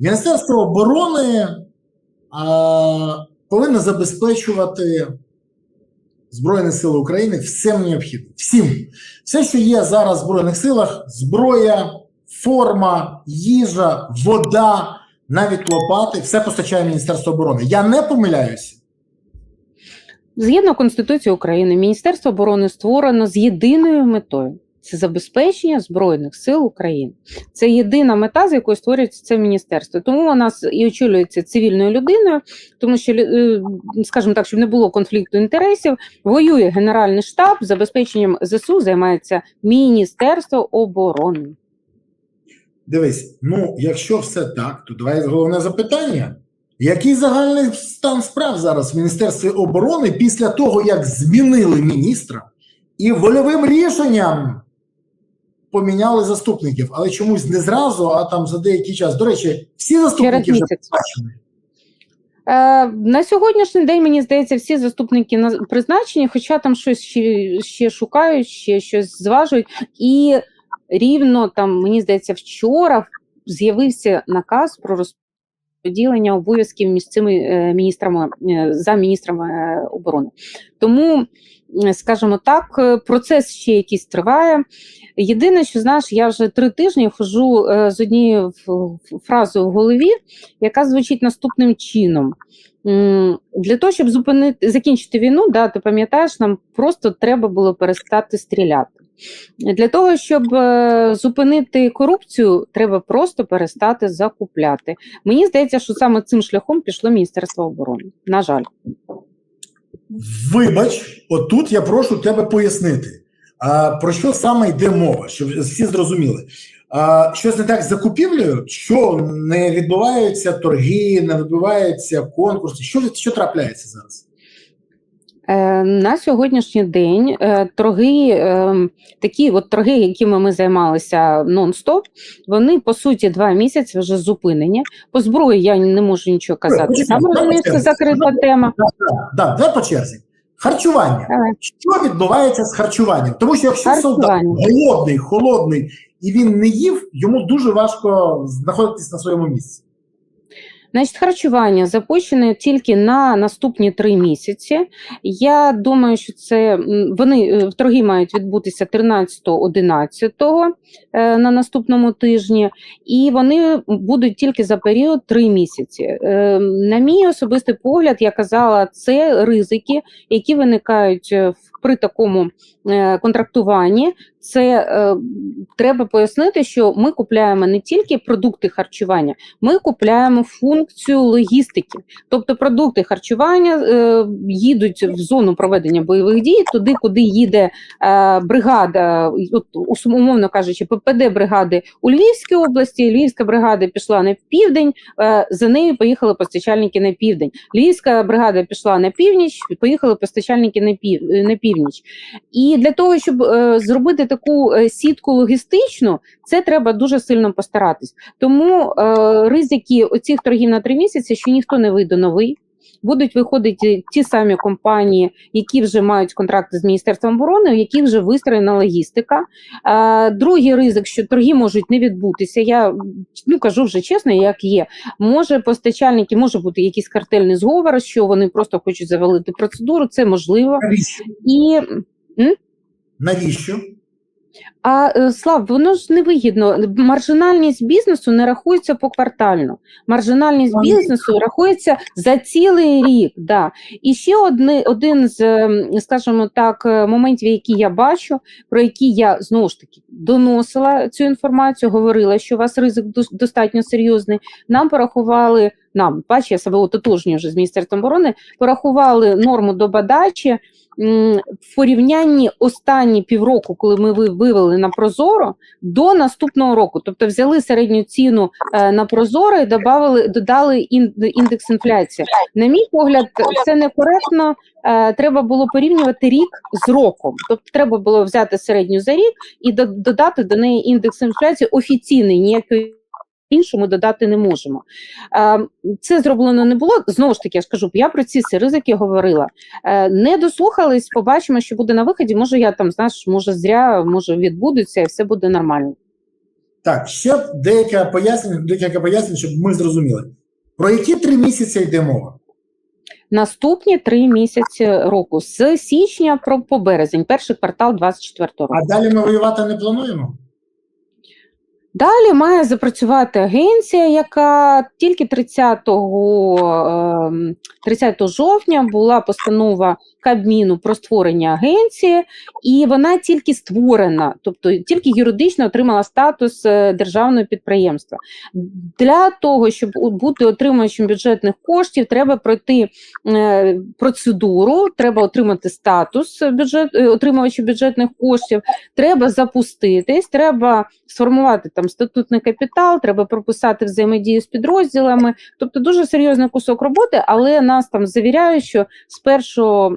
Міністерство оборони а, повинно забезпечувати Збройні Сили України всім необхідним. Всім. Все, що є зараз в Збройних силах: зброя, форма, їжа, вода, навіть лопати, все постачає Міністерство оборони. Я не помиляюся. Згідно Конституції України, Міністерство оборони створено з єдиною метою це забезпечення Збройних сил України. Це єдина мета, з якою створюється це міністерство. Тому вона і очолюється цивільною людиною, тому що, е, скажімо так, щоб не було конфлікту інтересів, воює Генеральний штаб, забезпеченням ЗСУ займається Міністерство оборони. Дивись, ну якщо все так, то давай головне запитання. Який загальний стан справ зараз в Міністерстві оборони після того, як змінили міністра і вольовим рішенням поміняли заступників, але чомусь не зразу, а там за деякий час. До речі, всі заступники вже призначені. Е, на сьогоднішній день, мені здається, всі заступники на- призначені, хоча там щось ще, ще шукають, ще щось зважують. І рівно там, мені здається, вчора з'явився наказ про розподілення обов'язків між цими е, міністрами е, за міністрами е, оборони. Тому, скажімо так, процес ще якийсь триває. Єдине, що знаєш, я вже три тижні хожу е, з однією фразою в голові, яка звучить наступним чином. Для того, щоб зупинити закінчити війну, да, ти пам'ятаєш, нам просто треба було перестати стріляти. Для того, щоб е, зупинити корупцію, треба просто перестати закупляти. Мені здається, що саме цим шляхом пішло Міністерство оборони. На жаль. Вибач, отут я прошу тебе пояснити, про що саме йде мова, щоб всі зрозуміли. Щось не так з закупівлею, що не відбуваються торги, не відбуваються конкурси. Що, що трапляється зараз? Е, На сьогоднішній день е, торги, е, такі от торги, якими ми займалися нон-стоп, вони по суті два місяці вже зупинені. По зброї я не можу нічого казати. почекай, Сам давай розумію, це закрита тема. Да, давай по черзі. Харчування. Так. Що відбувається з харчуванням? Тому що якщо солдат голодний, холодний і він не їв, йому дуже важко знаходитись на своєму місці. Значить, харчування запущене тільки на наступні три місяці. Я думаю, що це вони е, торги мають відбутися 13-11 е, на наступному тижні, і вони будуть тільки за період три місяці. Е, На мій особистий погляд, я казала, це ризики, які виникають при такому контрактуванні. Це е, треба пояснити, що ми купляємо не тільки продукти харчування, ми купляємо функцію логістики. Тобто продукти харчування е, їдуть в зону проведення бойових дій, туди, куди їде е, бригада, от, умовно кажучи, ППД бригади у Львівській області. Львівська бригада пішла на південь, е, за нею поїхали постачальники на південь. Львівська бригада пішла на північ, поїхали постачальники на, пів, на північ. І для того, щоб е, зробити таку е, сітку логістичну, це треба дуже сильно постаратись. Тому е, ризики оцих торгів на три місяці, що ніхто не вийде новий. Будуть виходити ті самі компанії, які вже мають контракти з Міністерством оборони, у яких вже вистроєна логістика. Е, другий ризик, що торги можуть не відбутися. Я ну кажу вже чесно, як є. Може, постачальники може бути якийсь картельний зговор, що вони просто хочуть завалити процедуру. Це можливо. Навіщо? І Навіщо? А е, Слав, воно ж невигідно. Маржинальність бізнесу не рахується поквартально. Маржинальність бізнесу рахується за цілий рік. Да. І ще одне, один з, ем, скажімо так, е, моментів, які я бачу, про які я знову ж таки доносила цю інформацію, говорила, що у вас ризик дос- достатньо серйозний. Нам порахували. Нам бач, я себе ототожнюю вже з міністерством оборони. Порахували норму до бадачі в порівнянні останні півроку, коли ми ви- вивели на Прозоро, до наступного року. Тобто взяли середню ціну е, на Прозоро і добавили, додали індекс інфляції. На мій погляд, це некоректно. Е, Треба було порівнювати рік з роком. Тобто треба було взяти середню за рік і додати до неї індекс інфляції офіційний, ніякої іншому додати не можемо. Е, Це зроблено не було. Знову ж таки, я ж кажу, я про ці всі ризики говорила. Е, Не дослухались, побачимо, що буде на виході. Може, я там, знаєш, може, зря, може, відбудеться, і все буде нормально. Так, ще деяке пояснення, декілька пояснень, щоб ми зрозуміли. Про які три місяці йде мова? Наступні три місяці року з січня про по березень, перший квартал 24 року. А далі ми воювати не плануємо? Далі має запрацювати агенція, яка тільки 30, ем, 30 жовтня була постанова Кабміну про створення агенції, і вона тільки створена, тобто тільки юридично отримала статус е, державного підприємства. Для того, щоб бути отримувачем бюджетних коштів, треба пройти е, процедуру, треба отримати статус бюджет, е, отримувача бюджетних коштів, треба запуститись, треба сформувати там статутний капітал, треба прописати взаємодію з підрозділами. Тобто дуже серйозний кусок роботи, але нас там завіряють, що з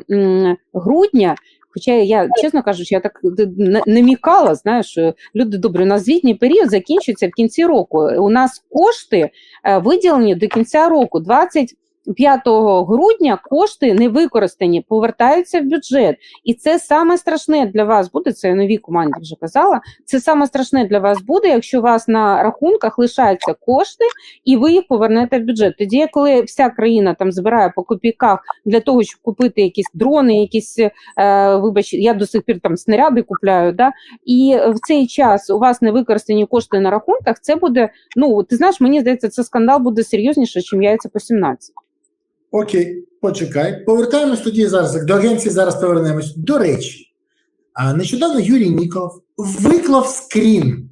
1 грудня. Хоча я, чесно кажучи, я так д- не- не мікала, знаєш, люди добрі, у нас звітній період закінчується в кінці року. У нас кошти е, виділені до кінця року. 25 грудня кошти не використані, повертаються в бюджет. І це саме страшне для вас буде. Це я новій команді вже казала. Це саме страшне для вас буде, якщо у вас на рахунках лишаються кошти, і ви їх повернете в бюджет. Тоді, коли вся країна там збирає по копійках для того, щоб купити якісь дрони, якісь е, вибач, я до сих пір там снаряди купляю. Да? І в цей час у вас не використані кошти на рахунках. Це буде. Ну ти знаєш, мені здається, це скандал буде серйозніше, ніж яйця по 17. Окей, почекай. Повертаємось тоді зараз до агенції. Зараз повернемось. До речі, нещодавно Юрій Ніколов виклав скрін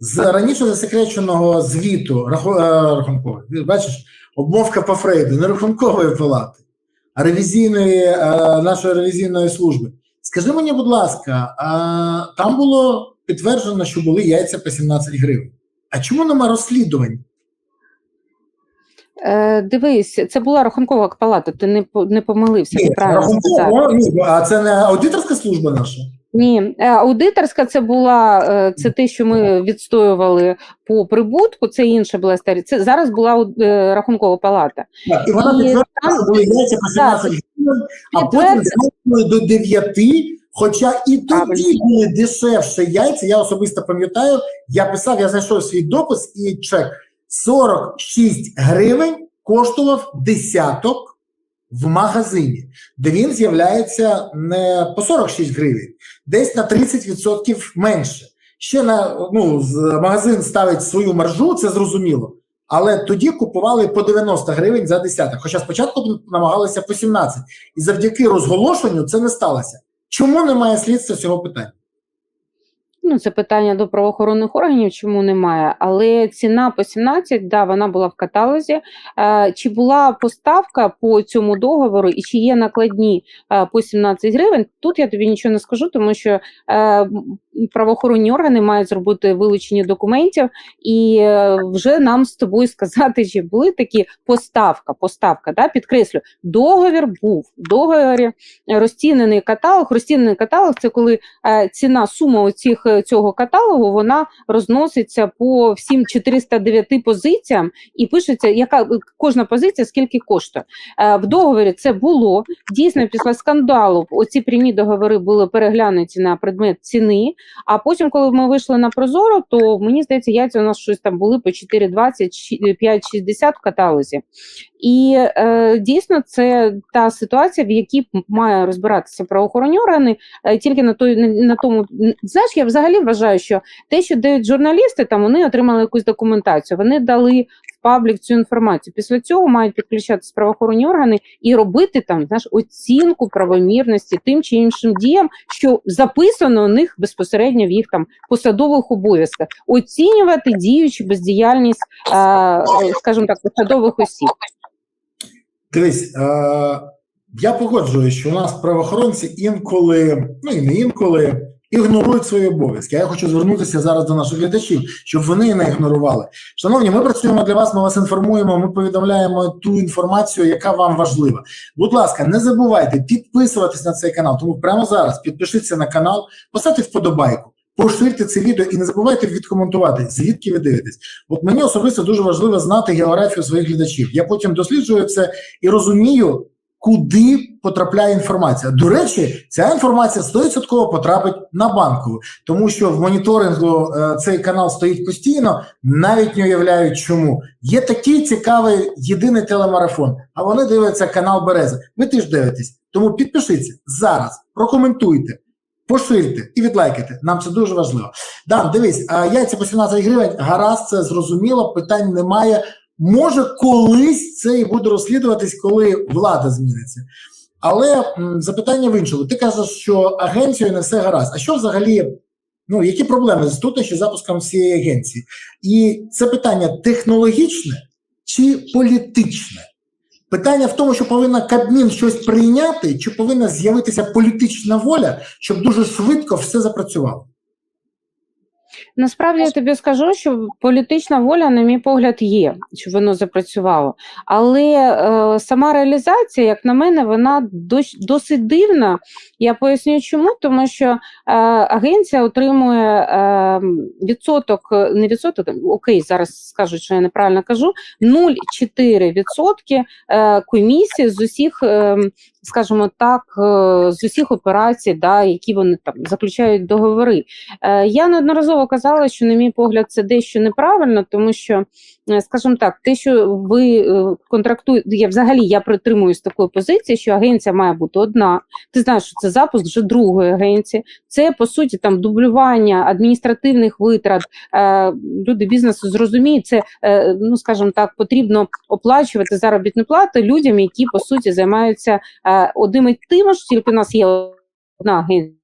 з раніше засекреченого звіту е, рахункової. Бачиш, обмовка по Фрейду, не рахункової палати, а ревізійної е, нашої ревізійної служби. Скажи мені, будь ласка, а, там було підтверджено, що були яйця по 17 гривень. А чому нема розслідувань? Е, дивись, це була рахункова палата. Ти не не помилився. Ні, сказав. рахунково, ні, а це не аудиторська служба наша? Ні, е, аудиторська це була е, це те, що ми відстоювали по прибутку. Це інша була історія. Це зараз була е, рахункова палата. Так, і вона були яйця по 17 гривень, а потім зменшили до 9, хоча і тоді були дешевше яйця. Я особисто пам'ятаю, я писав, я знайшов свій допис і чек. 46 гривень коштував десяток в магазині, де він з'являється не по 46 гривень, десь на 30% менше. Ще на ну, магазин ставить свою маржу, це зрозуміло. Але тоді купували по 90 гривень за десяток. Хоча спочатку намагалися по 17. І завдяки розголошенню це не сталося. Чому немає слідства цього питання? Ну, це питання до правоохоронних органів, чому немає. Але ціна по 17, да, вона була в каталозі. Е, чи була поставка по цьому договору і чи є накладні е, по 17 гривень? Тут я тобі нічого не скажу, тому що е, правоохоронні органи мають зробити вилучення документів і е, вже нам з тобою сказати, чи були такі поставка. Поставка, да, підкреслю, договір був. В договорі розцінений каталог. Розцінений каталог це коли е, ціна сума оцих, е, цього каталогу вона розноситься по всім 409 позиціям і пишеться, яка е, кожна позиція скільки коштує. Е, В договорі це було дійсно після скандалу. Оці прямі договори були переглянуті на предмет ціни. А потім, коли ми вийшли на Прозоро, то мені здається, яйця у нас щось там були по 4,20, 5,60 в каталозі. І е, дійсно це та ситуація, в якій має розбиратися правоохоронні органи, е, тільки на той на, тому знаєш, я взагалі вважаю, що те, що дають журналісти, там вони отримали якусь документацію, вони дали паблік цю інформацію. Після цього мають підключатися правоохоронні органи і робити там знаєш, оцінку правомірності тим чи іншим діям, що записано у них безпосередньо в їх там посадових обов'язках, оцінювати діючу бездіяльність, скажімо так, посадових осіб. Дивись, е, я погоджуюсь, що у нас правоохоронці інколи, ну і не інколи, ігнорують свої обов'язки. А Я хочу звернутися зараз до наших глядачів, щоб вони не ігнорували. Шановні, ми працюємо для вас, ми вас інформуємо, ми повідомляємо ту інформацію, яка вам важлива. Будь ласка, не забувайте підписуватись на цей канал. Тому прямо зараз підпишіться на канал, поставте вподобайку. Поширте це відео і не забувайте відкоментувати, звідки ви дивитесь. От мені особисто дуже важливо знати географію своїх глядачів. Я потім досліджую це і розумію, куди потрапляє інформація. До речі, ця інформація 100% потрапить на банкову, тому що в моніторингу е, цей канал стоїть постійно, навіть не уявляють, чому. Є такий цікавий єдиний телемарафон, а вони дивляться канал Береза. Ви теж дивитесь. Тому підпишіться зараз, прокоментуйте. Поширте і відлайкайте. Нам це дуже важливо. Дан, дивись, яйця по 17 гривень. Гаразд, це зрозуміло, питань немає. Може, колись це і буде розслідуватись, коли влада зміниться. Але запитання в іншому. Ти кажеш, що агенцію не все гаразд. А що взагалі, ну які проблеми з тут ще запуском цієї агенції? І це питання технологічне чи політичне? Питання в тому, що повинна Кабмін щось прийняти, чи повинна з'явитися політична воля, щоб дуже швидко все запрацювало. Насправді я тобі скажу, що політична воля, на мій погляд, є, щоб воно запрацювало. Але е, сама реалізація, як на мене, вона досить дивна. Я поясню, чому, тому що е, агенція отримує е, відсоток, не відсоток, окей, зараз скажуть, що я неправильно кажу, 0,4% е, комісії з усіх, е, скажімо так, е, з усіх операцій, да, які вони там заключають договори. Е, Я неодноразово казала, що, на мій погляд, це дещо неправильно, тому що, е, скажімо так, те, що ви контрактуєте, я взагалі я притримуюсь такої позиції, що агенція має бути одна. Ти знаєш, що це запуск вже другої агенції. Це по суті там дублювання адміністративних витрат. Люди бізнесу зрозуміють, це ну скажімо так, потрібно оплачувати заробітну плату людям, які по суті займаються одним і тим ж, тільки у нас є одна агенція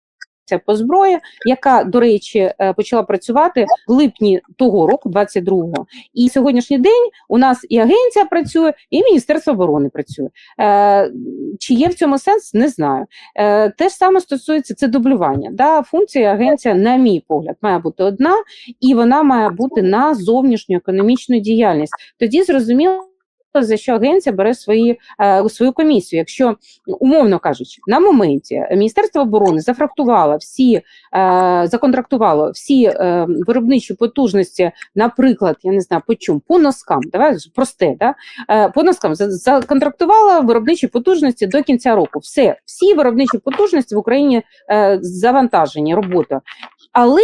по зброї, яка, до речі, е, почала працювати в липні того року, 22-го. І сьогоднішній день у нас і агенція працює, і Міністерство оборони працює. Е, Чи є в цьому сенс, не знаю. Е, Те ж саме стосується це дублювання. Да? Функція агенція, на мій погляд, має бути одна, і вона має бути на зовнішню економічну діяльність. Тоді зрозуміло. За що агенція бере свої е, свою комісію? Якщо умовно кажучи, на моменті Міністерство оборони зафрактувало всі е, законтрактувало всі е, виробничі потужності, наприклад, я не знаю по чому, по носкам, давай просте, да? е, по носкам за- законтрактувала виробничі потужності до кінця року. Все, всі виробничі потужності в Україні е, завантажені роботою. Але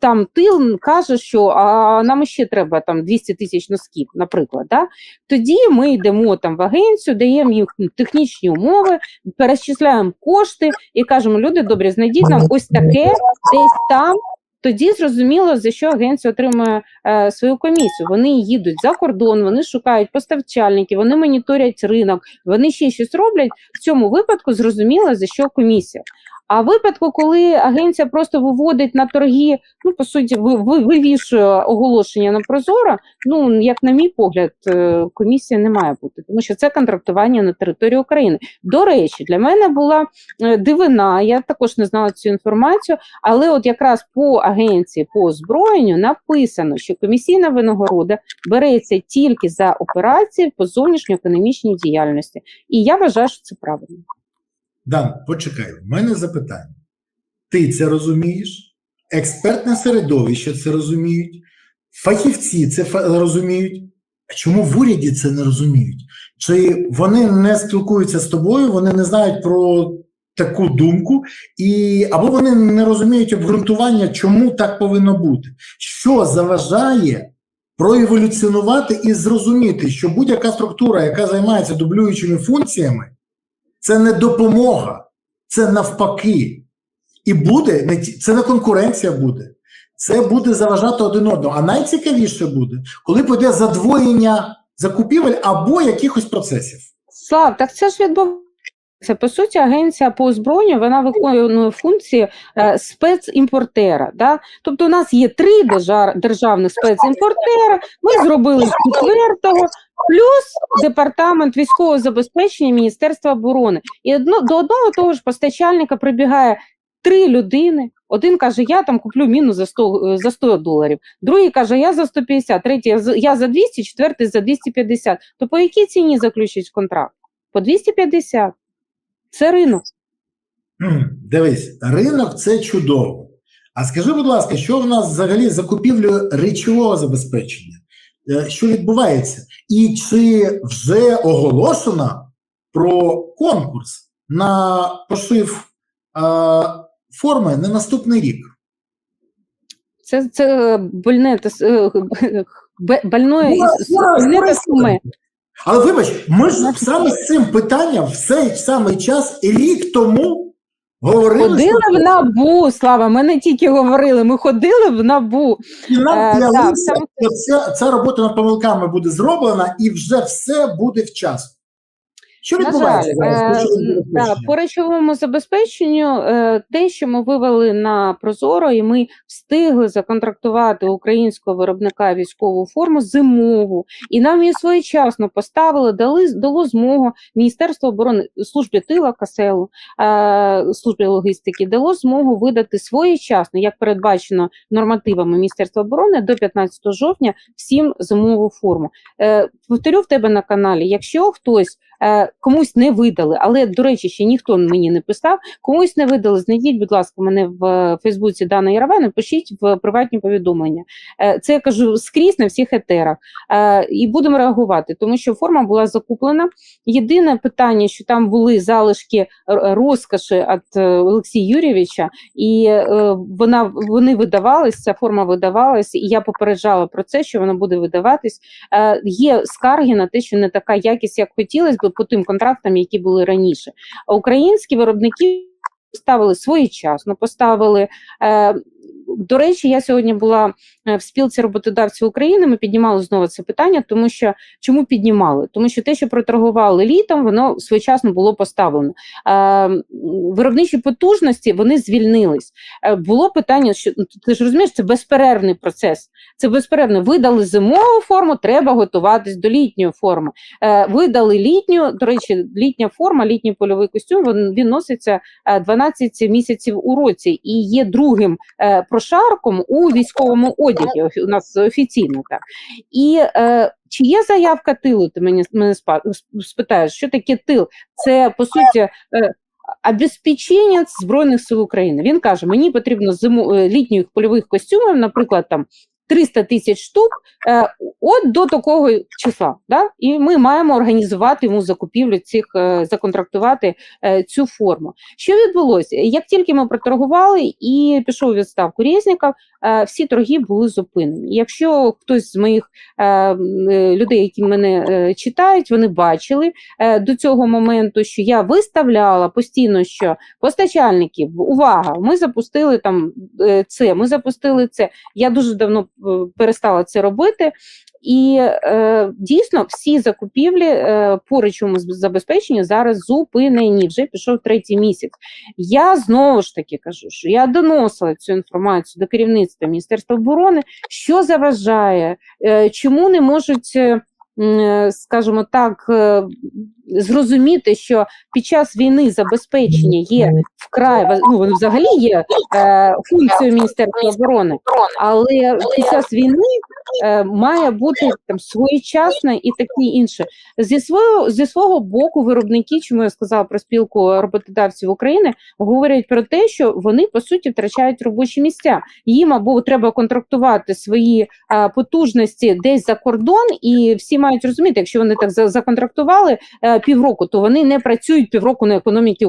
там тил каже, що а нам ще треба там 200 тисяч носків, наприклад. Да? Тоді ми йдемо там в агенцію, даємо їм технічні умови, перечисляємо кошти і кажемо, люди добрі, знайдіть нам ось таке десь там. Тоді зрозуміло, за що агенція отримує е, свою комісію. Вони їдуть за кордон, вони шукають поставчальників, вони моніторять ринок, вони ще щось роблять. В цьому випадку зрозуміло, за що комісія. А в випадку, коли агенція просто виводить на торги, ну по суті, ви, ви, вивішує оголошення на Прозоро, ну як на мій погляд, е, комісія не має бути, тому що це контрактування на території України. До речі, для мене була е, дивина. Я також не знала цю інформацію, але от якраз по агенції по озброєнню написано, що комісійна винагорода береться тільки за операції по зовнішньоекономічній діяльності. І я вважаю, що це правильно. Дан, почекай, в мене запитання. Ти це розумієш? Експертне середовище це розуміють, фахівці це розуміють. А чому в уряді це не розуміють? Чи вони не спілкуються з тобою, вони не знають про таку думку, і або вони не розуміють обґрунтування, чому так повинно бути? Що заважає проеволюціонувати і зрозуміти, що будь-яка структура, яка займається дублюючими функціями, це не допомога, це навпаки. І буде це не конкуренція буде. Це буде заважати один одному. А найцікавіше буде, коли буде задвоєння закупівель або якихось процесів. Слав, так це ж відбувається. По суті, агенція по озброєнню вона виконує функції е, спецімпортера. Да? Тобто, у нас є три держа- державних спецімпортера. Ми зробили четвертого, плюс департамент військового забезпечення Міністерства оборони. І одно до одного того ж постачальника прибігає три людини. Один каже, я там куплю міну за 100, е, за 100 доларів. Другий каже, я за 150, третій я за- я 200, четвертий за 250. То по якій ціні заключить контракт? По 250. Це ринок. Дивись, ринок це чудово. А скажи, будь ласка, що в нас взагалі з закупівлею речового забезпечення? Е, Що відбувається? І чи вже оголошено про конкурс на пошив е, форми на наступний рік. Це, це больне е, бе- больное і Була- с- була больне суме. Але вибач, ми ж саме з цим питанням в цей самий час рік тому говорили, Ходили що в набу, Слава. Ми не тільки говорили, ми ходили в набу. і нам Е, да, що ця, ця робота над помилками буде зроблена і вже все буде вчасно. Що відбувається зараз? е, По речовому забезпеченню? по речовому забезпеченню е, те, що ми вивели на Прозоро, і ми встигли законтрактувати українського виробника військову форму зимову, і нам її своєчасно поставили, дали дало змогу Міністерство оборони службі тила Каселу, е, службі логістики, дало змогу видати своєчасно, як передбачено нормативами Міністерства оборони, до 15 жовтня всім зимову форму. Е, повторю в тебе на каналі, якщо хтось е, комусь не видали, але, до речі, ще ніхто мені не писав, комусь не видали, знайдіть, будь ласка, мене в е, Фейсбуці Дана Яровена, пишіть в приватні повідомлення. Е, це я кажу скрізь на всіх етерах. Е, і будемо реагувати, тому що форма була закуплена. Єдине питання, що там були залишки розкоші від е, Олексія Юрійовича, і е, вона, вони видавались, ця форма видавалась, і я попереджала про це, що вона буде видаватись. Е, є скарги на те, що не така якість, як хотілося б по тим контрактам, які були раніше. А Українські виробники поставили своєчасно, поставили. Е, до речі, я сьогодні була е, в спілці роботодавців України. Ми піднімали знову це питання, тому що чому піднімали? Тому що те, що проторгували літом, воно своєчасно було поставлено. Е, виробничі потужності вони звільнились. Е, було питання, що ну, ти ж розумієш, це безперервний процес. Це безперервно. Видали зимову форму, треба готуватись до літньої форми. Видали літню, до речі, літня форма, літній польовий костюм, він, носиться е, 12 місяців у році і є другим е, прошарком у військовому одязі. У нас офіційно так. І е, чи є заявка тилу? Ти мені мене спитаєш, що таке тил? Це по суті. Е, Обезпеченець Збройних сил України. Він каже: мені потрібно зиму е, літніх польових костюмів, наприклад, там 300 тисяч штук, е, от до такого числа. Да? І ми маємо організувати йому закупівлю цих, е, законтрактувати е, цю форму. Що відбулося? Як тільки ми проторгували і пішов відставку Резніков, е, всі торги були зупинені. Якщо хтось з моїх е, е, людей, які мене е, читають, вони бачили е, до цього моменту, що я виставляла постійно, що постачальників, увага, ми запустили там е, це, ми запустили це. Я дуже давно перестала це робити. І е, дійсно всі закупівлі е, по речовому забезпеченню зараз зупинені. Вже пішов третій місяць. Я знову ж таки кажу, що я доносила цю інформацію до керівництва Міністерства оборони, що заважає, е, чому не можуть. е, е, Скажімо так, е, зрозуміти, що під час війни забезпечення є вкрай ну, воно взагалі є е, функцією Міністерства оборони, але під час війни е, має бути там своєчасне і таке інше. Зі свого зі свого боку, виробники, чому я сказала про спілку роботодавців України, говорять про те, що вони по суті втрачають робочі місця. Їм або треба контрактувати свої е, потужності десь за кордон, і всі мають розуміти, якщо вони так за- законтрактували е, півроку, то вони не працюють півроку на економіки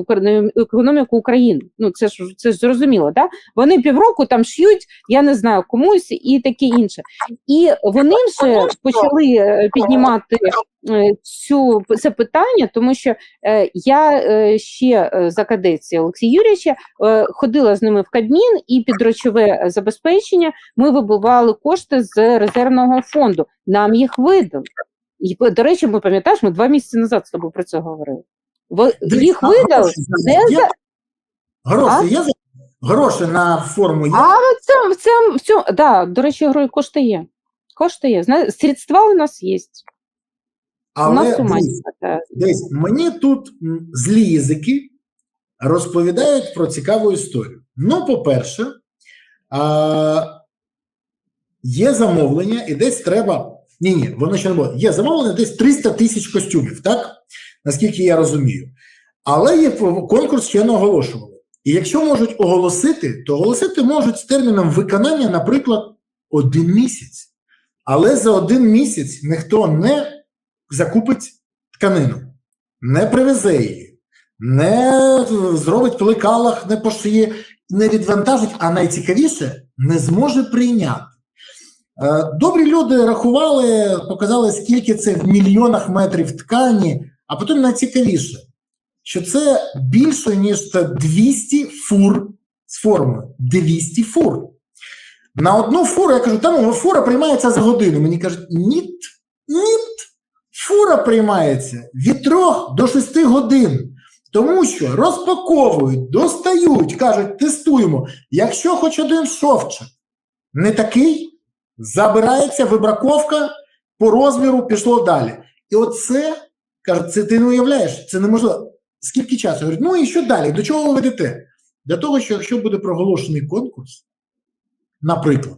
економіку України. Ну це ж це ж зрозуміло, да? Вони півроку там ш'ють, я не знаю комусь і таке інше. І вони вже почали е, піднімати е, цю це питання, тому що е, я е, ще е, за кадеції Олексія Юрійовича е, ходила з ними в Кабмін і під речове забезпечення ми вибивали кошти з резервного фонду. Нам їх видали. І, до речі, ми пам'ятаєш, ми два місяці назад з тобою про це говорили. Во- Їх видали не за Гроші є? за- Гроші на форму є? А в цьому, в цьому, в цьому, да, до речі, грою кошти є. Кошти є. Зна... Средства у нас є. у нас Але ума дивись, нет. мені тут злі язики розповідають про цікаву історію. Ну, по-перше, а, є замовлення, і десь треба. Ні, ні, воно ще не було. Є замовлення десь 300 тисяч костюмів, так? Наскільки я розумію. Але є конкурс ще не оголошували. І якщо можуть оголосити, то оголосити можуть з терміном виконання, наприклад, один місяць. Але за один місяць ніхто не закупить тканину, не привезе її, не зробить в лекалах, не пошиє, не відвантажить, а найцікавіше не зможе прийняти. Е, Добрі люди рахували, показали, скільки це в мільйонах метрів ткані, а потім найцікавіше, що це більше, ніж 200 фур з формою. 200 фур. На одну фуру я кажу, там фура приймається за годину. Мені кажуть, ні, ні, фура приймається від 3 до 6 годин. Тому що розпаковують, достають, кажуть, тестуємо. Якщо хоч один шовчик не такий, забирається вибраковка по розміру, пішло далі. І оце, кажуть, це ти не уявляєш, це неможливо. Скільки часу? Говорять, ну і що далі? До чого ви ведете? До того, що якщо буде проголошений конкурс, наприклад,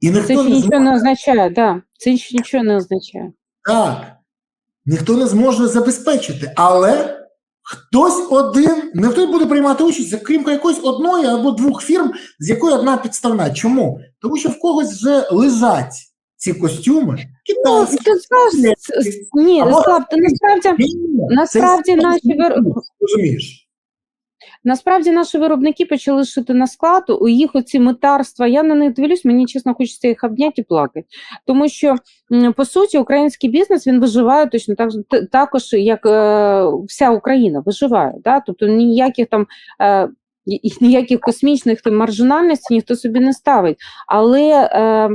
і Це ніхто ще не нічого зможе, не означає, да. Це нічого не означає. так, ніхто не зможе забезпечити, але хтось один, не хтось буде приймати участь, крім якоїсь одної або двох фірм, з якої одна підставна. Чому? Тому що в когось вже лежать ці костюми. Ну, Китайські, ти знаєш, с- с- ні, Або- Слав, ти насправді, Ні, насправді наші розумієш. насправді наші виробники почали шити на склад, у їх оці митарства, я на них дивлюсь, мені чесно хочеться їх обняти і плакати. Тому що, по суті, український бізнес він виживає точно так, також, як е, вся Україна виживає. Да? Тобто ніяких там. Е, і- ніяких космічних там, маржинальностей ніхто собі не ставить. Але е,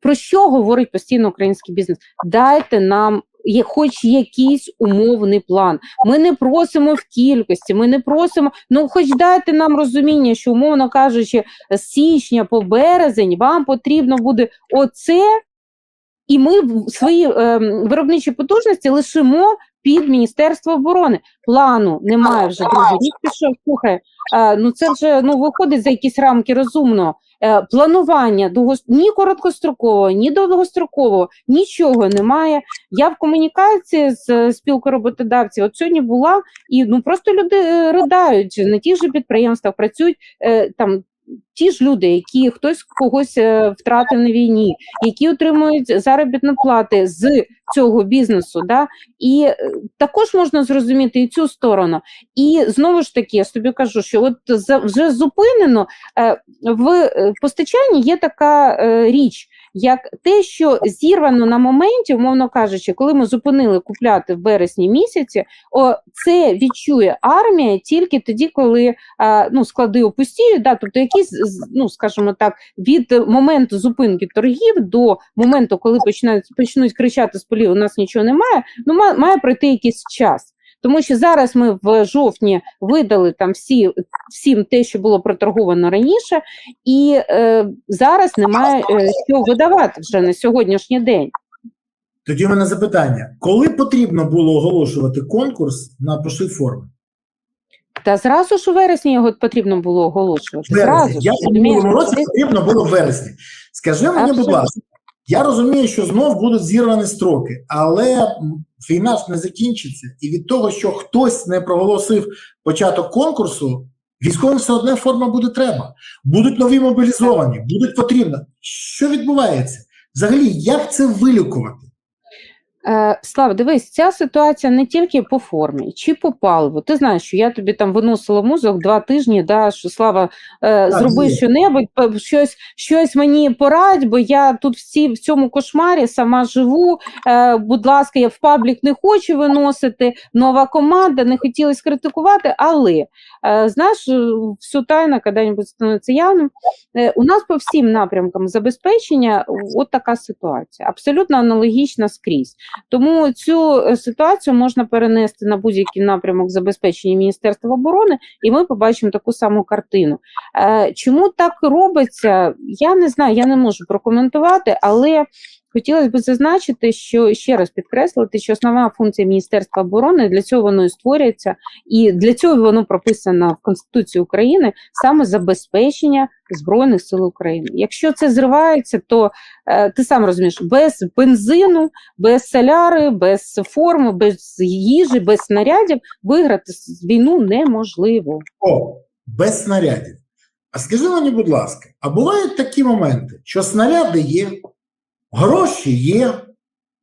про що говорить постійно український бізнес? Дайте нам є хоч якийсь умовний план. Ми не просимо в кількості, ми не просимо. Ну, хоч дайте нам розуміння, що умовно кажучи, з січня по березень вам потрібно буде оце, і ми свої е, виробничі потужності лишимо під Міністерство оборони. Плану немає вже другий рік. Пішов. Слухай, ну це вже ну виходить за якісь рамки розумного. Е, планування довго ні короткострокового, ні довгострокового, нічого немає. Я в комунікації з е, спілкою роботодавців. От сьогодні була, і ну просто люди ридають на тих же підприємствах, працюють е, там. Ті ж люди, які хтось когось е, втратив на війні, які отримують заробітні плати з цього бізнесу, да і е, також можна зрозуміти і цю сторону. І знову ж таки, я собі кажу, що от вже зупинено е, в постачанні є така річ, як те, що зірвано на моменті, умовно кажучи, коли ми зупинили купляти в березні місяці, о, це відчує армія тільки тоді, коли е, ну, склади опустіють, да, тобто якісь, ну, скажімо так, від моменту зупинки торгів до моменту, коли починають, почнуть кричати з полів, у нас нічого немає, ну, має пройти якийсь час. Тому що зараз ми в жовтні видали там всі, всім те, що було проторговано раніше, і е, зараз немає е, що видавати вже на сьогоднішній день. Тоді в мене запитання: коли потрібно було оголошувати конкурс на пошив форми? Та зразу ж у вересні його потрібно було оголошувати. Вересні. Зразу ж, Я в минулому році потрібно було в вересні. Скажи мені, будь ласка, я розумію, що знов будуть зірвані строки, але війна ж не закінчиться, і від того, що хтось не проголосив початок конкурсу, військовим все одне форма буде треба. Будуть нові мобілізовані, будуть потрібно. Що відбувається? Взагалі, як це вилікувати? Е, Слава, дивись, ця ситуація не тільки по формі чи по паливу. Ти знаєш, що я тобі там виносила музик два тижні, да, що Слава, е, зроби що-небудь, щось, щось мені порадь, бо я тут всі в цьому кошмарі сама живу. Е, будь ласка, я в паблік не хочу виносити. Нова команда, не хотілося критикувати, але е, знаєш, е, все тайно, коли-небудь становиться явним. Е, У нас по всім напрямкам забезпечення от така ситуація, абсолютно аналогічна скрізь. Тому цю е, ситуацію можна перенести на будь-який напрямок забезпечення Міністерства оборони, і ми побачимо таку саму картину. Е, Чому так робиться? Я не знаю, я не можу прокоментувати, але хотілося б зазначити, що ще раз підкреслити, що основна функція Міністерства оборони для цього воно і створюється, і для цього воно прописано в Конституції України саме забезпечення Збройних сил України. Якщо це зривається, то е, ти сам розумієш, без бензину, без соляри, без форми, без їжі, без снарядів виграти війну неможливо. О, без снарядів. А скажи мені, будь ласка, а бувають такі моменти, що снаряди є, гроші є,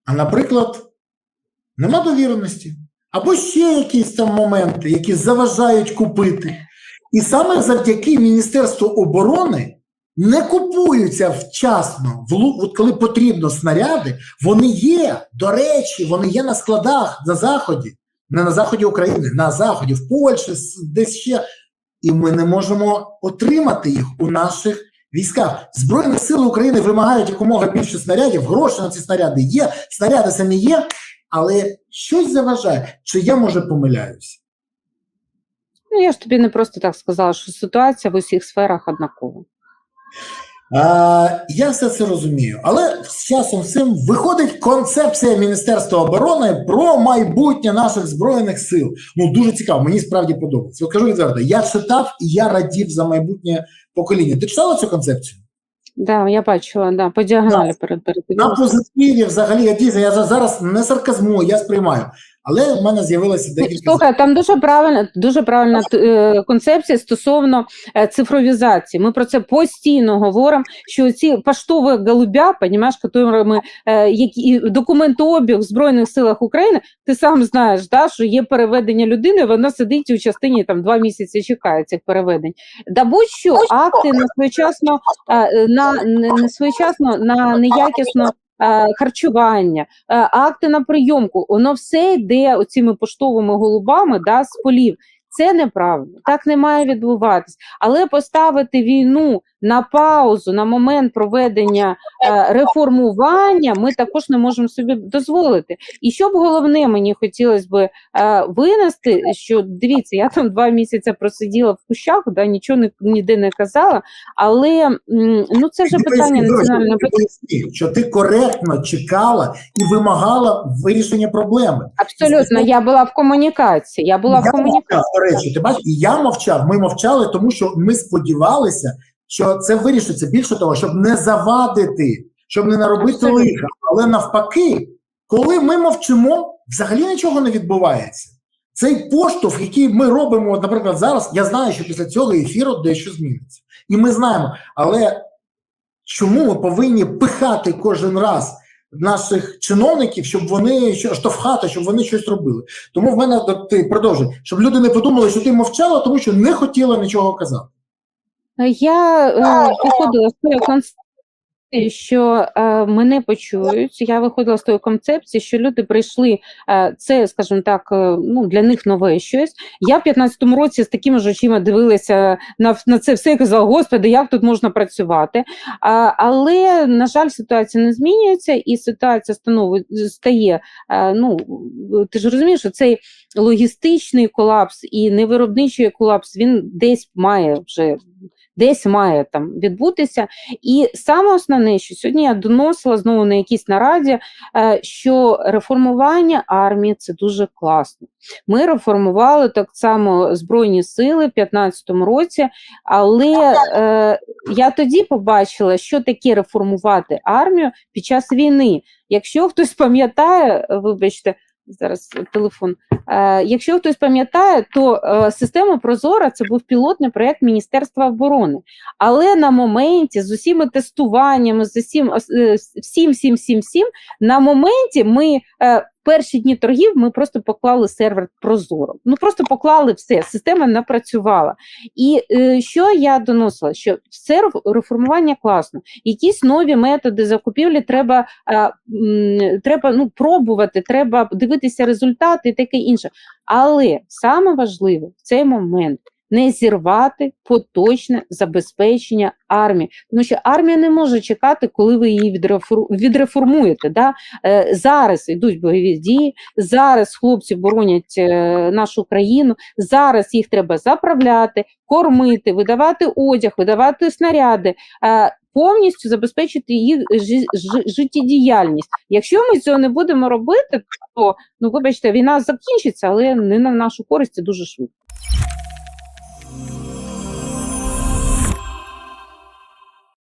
а, наприклад, нема довіреності. або ще якісь там моменти, які заважають купити. І саме завдяки Міністерству оборони не купуються вчасно, от коли потрібно снаряди, вони є, до речі, вони є на складах на Заході, не на заході України, на Заході, в Польщі, десь ще. І ми не можемо отримати їх у наших військах. Збройні сили України вимагають якомога більше снарядів, гроші на ці снаряди є, снаряди самі є, але щось заважає. Чи я може помиляюся? Ну, я ж тобі не просто так сказала, що ситуація в усіх сферах однакова. А, я все це розумію, але з часом цим виходить концепція Міністерства оборони про майбутнє наших збройних сил. Ну дуже цікаво, мені справді подобається. Кажу відверто, я читав і я радів за майбутнє покоління. Ти читала цю концепцію? Да, я бачила, да, по діагоналі перед На передивилася. позитиві взагалі я дійсно я зараз не сарказмую, я сприймаю. Але в мене з'явилося декілька Слухай, там дуже правильна, дуже правильна е, концепція стосовно е, цифровізації. Ми про це постійно говоримо. Що ці поштові голубя, понімаєш, якими е, які документообіг в збройних силах України, ти сам знаєш, да, що є переведення людини, вона сидить у частині там два місяці чекає цих переведень. Да будь-що акти на своєчасно е, на не не своєчасно на неякісно. Е, Харчування, е, акти на прийомку, воно все йде оцими поштовими голубами да, з полів. Це неправильно, так не має відбуватись. Але поставити війну на паузу на момент проведення е, реформування ми також не можемо собі дозволити. І щоб головне мені хотілося б е, винести, що дивіться, я там два місяці просиділа в кущах, да, нічого не, ніде не казала, але м, ну це вже питання національної ти що ти коректно чекала і вимагала вирішення проблеми. Абсолютно, я була в комунікації. Я була в комунікації. Речі, ти бачиш, і я мовчав, ми мовчали, тому що ми сподівалися, що це вирішиться. Більше того, щоб не завадити, щоб не наробити лиха. Але навпаки, коли ми мовчимо, взагалі нічого не відбувається. Цей поштовх, який ми робимо, наприклад, зараз, я знаю, що після цього ефіру дещо зміниться. І ми знаємо, але чому ми повинні пихати кожен раз наших чиновників, щоб вони що- штовхати, щоб вони щось робили? Тому в мене до ти продовжуй, щоб люди не подумали, що ти мовчала, тому що не хотіла нічого казати. Я е, виходила з що е, мене почують. Я виходила з тої концепції, що люди прийшли. Е, це, скажімо так, е, ну для них нове щось. Я в 15-му році з такими ж очима дивилася на, на це все і казала: Господи, як тут можна працювати? А, але на жаль, ситуація не змінюється, і ситуація становить стає. Е, ну ти ж розумієш, що цей логістичний колапс і невиробничий колапс він десь має вже. Десь має там відбутися, і саме основне, що сьогодні я доносила знову на якійсь нараді, е, що реформування армії це дуже класно. Ми реформували так само збройні сили в 2015 році, але е, я тоді побачила, що таке реформувати армію під час війни. Якщо хтось пам'ятає, вибачте. Зараз телефон. Е, якщо хтось пам'ятає, то е, система Прозора це був пілотний проєкт Міністерства оборони. Але на моменті з усіма тестуваннями, з усім, е, всім, всім, всім, всім, на моменті ми е, перші дні торгів ми просто поклали сервер Прозоро. Ну просто поклали все, система не працювала. І е, що я доносила? Що все реформування класно, якісь нові методи закупівлі треба, е, треба ну, пробувати, треба дивитися результати і таке інше. Але саме важливе в цей момент не зірвати поточне забезпечення армії, тому що армія не може чекати, коли ви її відрефор- відреформуєте. Да? Е, зараз йдуть бойові дії, зараз хлопці боронять е, нашу країну, зараз їх треба заправляти, кормити, видавати одяг, видавати снаряди. Е, Повністю забезпечити їх жи- жи- життєдіяльність. Якщо ми цього не будемо робити, то ну вибачте, війна закінчиться, але не на нашу користь дуже швидко.